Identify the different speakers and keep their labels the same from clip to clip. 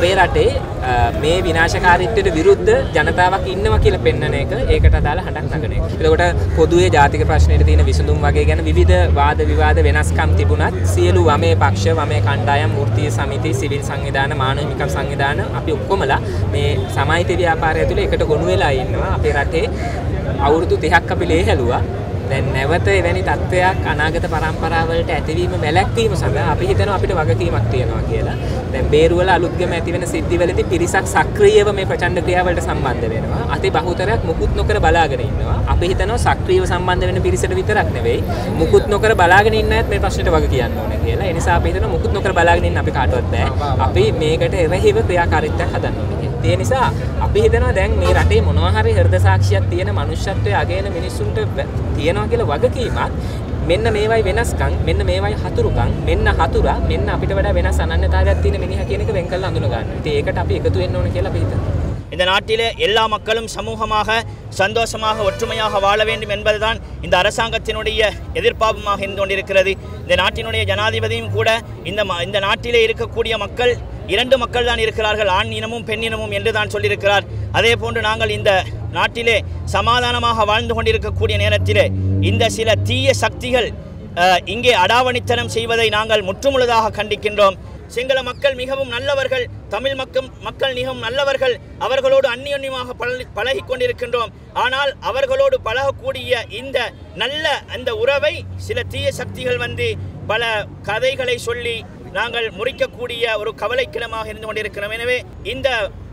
Speaker 1: අපේ රටේ අ, මේ විනාශකාරීත්වයට විරුද්ධ ජනතාවක් ඉන්නවා කියලා පෙන්වන එක ඒකට අදාළ හඬක් නගන එක. එතකොට පොදුවේ ජාතික ප්‍රශ්නෙට තියෙන විසඳුම් වගේ ගැන විවිධ වාද විවාද වෙනස්කම් තිබුණත් සියලු වමේ පක්ෂ වමේ කණ්ඩායම් වෘත්තීය සමිති සිවිල් සංවිධාන මානව හිමිකම් සංවිධාන අපි ඔක්කොමලා මේ සමාජිත ව්‍යාපාරය තුළ එකට ගොනු වෙලා ඉන්නවා. අපේ රටේ අවුරුදු 30ක් අපි ලේ හැලුවා. දැන් නැවත එවැනි තත්ත්වයක් අනාගත පරම්පරාවලට ඇතිවීම වැළැක්වීම සඳහා අපි හිතනවා අපිට වගකීමක් තියෙනවා කියලා. දැන් බේරුවල අලුත්ගම ඇතිවෙන සිද්ධිවලදී පිරිසක් සක්‍රීයව මේ ප්‍රචණ්ඩ ක්‍රියාවලට සම්බන්ධ වෙනවා. අති බහුතරයක් මුකුත් නොකර බලාගෙන ඉන්නවා. අපි හිතනවා සක්‍රීයව සම්බන්ධ වෙන පිරිසට විතරක් නෙවෙයි මුකුත් නොකර බලාගෙන ඉන්න අයත් මේ ප්‍රශ්නෙට වග කියන්න ඕනේ කියලා. ඒ නිසා අපි හිතනවා මුකුත් නොකර බලාගෙන ඉන්න අපි කාටවත් බෑ. අපි මේකට එරෙහිව ක්‍රියාකාරීත්වයක් හදන්න ඕනේ. ඒ නිසා අපි හිතනවා දැන් මේ රටේ මොනවා හරි හෘද සාක්ෂියක් තියෙන මනුෂ්‍යත්වයේ අගයන මිනිස්සුන්ට වැ- තියෙනවා කියලා වගකීමක් මෙන්න මේවයි වෙනස්කම් මෙන්න මේවයි හතුරුකම් මෙන්න හතුරා මෙන්න අපිට වඩා වෙනස් අනන්‍යතාවයක් තියෙන මිනිහා කියන එක වෙන් කරලා අඳුන ගන්න. ඉතින් ඒකට අපි එකතු වෙන්න ඕන කියලා අපි හිතනවා.
Speaker 2: இந்த நாட்டிலே எல்லா மக்களும் சமூகமாக சந்தோஷமாக ஒற்றுமையாக வாழ வேண்டும் என்பதுதான் இந்த அரசாங்கத்தினுடைய எதிர்பார்ப்புமாக இருந்து கொண்டிருக்கிறது இந்த நாட்டினுடைய ஜனாதிபதியும் கூட இந்த ம- இந்த நாட்டிலே இருக்கக்கூடிய மக்கள் இரண்டு மக்கள் தான் இருக்கிறார்கள் ஆண் இனமும் பெண் இனமும் என்று தான் சொல்லியிருக்கிறார். அதே போன்று நாங்கள் இந்த நாட்டிலே சமாதானமாக வாழ்ந்து கொண்டிருக்கக்கூடிய நேரத்திலே இந்த சில தீய சக்திகள் இங்கே அடாவணித்தனம் செய்வதை நாங்கள் முற்றுமுழுதாக கண்டிக்கின்றோம். சிங்கள மக்கள் மிகவும் நல்லவர்கள் தமிழ் மக்கள் மக்கள் மிகவும் நல்லவர்கள் அவர்களோடு அந்நியன்யமாக பழகி பழகி கொண்டிருக்கின்றோம். ஆனால் அவர்களோடு பழகக்கூடிய இந்த நல்ல அந்த உறவை சில தீய சக்திகள் வந்து பல கதைகளை சொல்லி நாங்கள் முறிக்கக்கூடிய ஒரு கவலைக்கிடமாக இருந்து கொண்டிருக்கிறோம். எனவே இந்த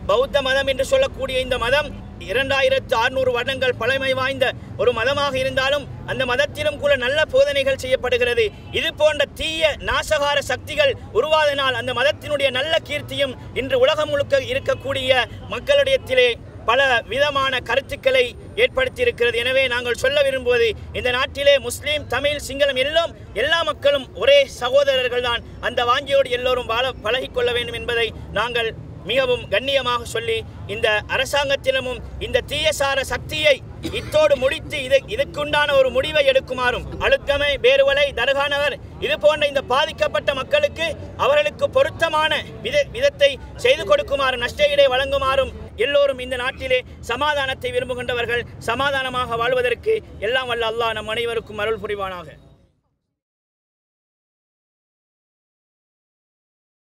Speaker 2: பௌத்த மதம் என்று சொல்லக்கூடிய இந்த மதம் இரண்டாயிரத்து அறுநூறு வருடங்கள் பழமை வாய்ந்த ஒரு மதமாக இருந்தாலும் அந்த மதத்திலும் கூட நல்ல போதனைகள் செய்யப்படுகிறது. இது போன்ற தீய நாசகார சக்திகள் உருவாதனால் அந்த மதத்தினுடைய நல்ல கீர்த்தியும் இன்று உலகம் முழுக்க இருக்கக்கூடிய மக்களிடத்திலே பல விதமான கருத்துக்களை ஏற்படுத்தியிருக்கிறது. எனவே நாங்கள் சொல்ல விரும்புவது இந்த நாட்டிலே முஸ்லீம் தமிழ் சிங்களம் எல்லாம் எல்லா மக்களும் ஒரே சகோதரர்கள் தான் அந்த வாஞ்சியோடு எல்லோரும் வாழ பழகிக்கொள்ள வேண்டும் என்பதை நாங்கள் மிகவும் கண்ணியமாக சொல்லி இந்த அரசாங்கத்திடமும் இந்த தீயசார சக்தியை இத்தோடு முடித்து இது இதுக்குண்டான ஒரு முடிவை எடுக்குமாறும் அழுத்தமை பேருவலை தரகானவர் இது போன்ற இந்த பாதிக்கப்பட்ட மக்களுக்கு அவர்களுக்கு பொருத்தமான வித விதத்தை செய்து கொடுக்குமாறு நஷ்டஈடை வழங்குமாறும் எல்லோரும் இந்த நாட்டிலே சமாதானத்தை விரும்புகின்றவர்கள் சமாதானமாக வாழ்வதற்கு எல்லாம் வல்ல அல்லாஹ் நம் அனைவருக்கும் அருள் புரிவானாக.